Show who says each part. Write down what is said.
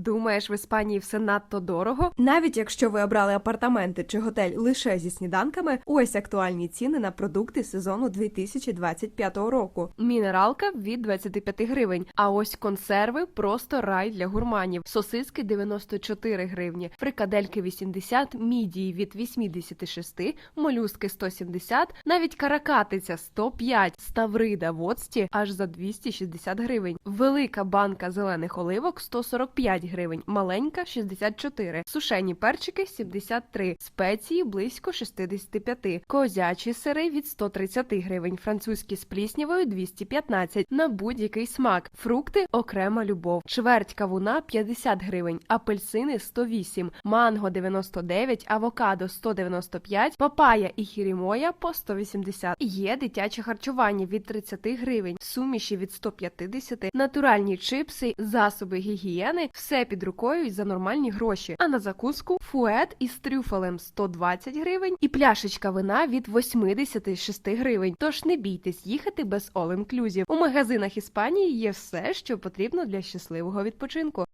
Speaker 1: Думаєш, в Іспанії все надто дорого?
Speaker 2: Навіть якщо ви обрали апартаменти чи готель лише зі сніданками, ось актуальні ціни на продукти сезону 2025 року.
Speaker 1: Мінералка від 25 гривень. А ось консерви просто рай для гурманів. Сосиски 94 гривні, фрикадельки 80, мідії від 86, молюски 170, навіть каракатиця 105, ставрида в оцті аж за 260 гривень. Велика банка зелених оливок 145 гривень, маленька 64, сушені перчики 73, спеції близько 65, козячі сири від 130 гривень, французькі з пліснявою 215, на будь-який смак, фрукти окрема любов, чверть кавуна 50 гривень, апельсини 108, манго 99, авокадо 195, папая і хірімоя по 180. Є дитяче харчування від 30 гривень, суміші від 150, натуральні чипси, засоби гігієни, все під рукою за нормальні гроші. А на закуску фует із трюфелем 120 гривень і пляшечка вина від 86 гривень. Тож не бійтесь їхати без all inclusive. У магазинах Іспанії є все, що потрібно для щасливого відпочинку.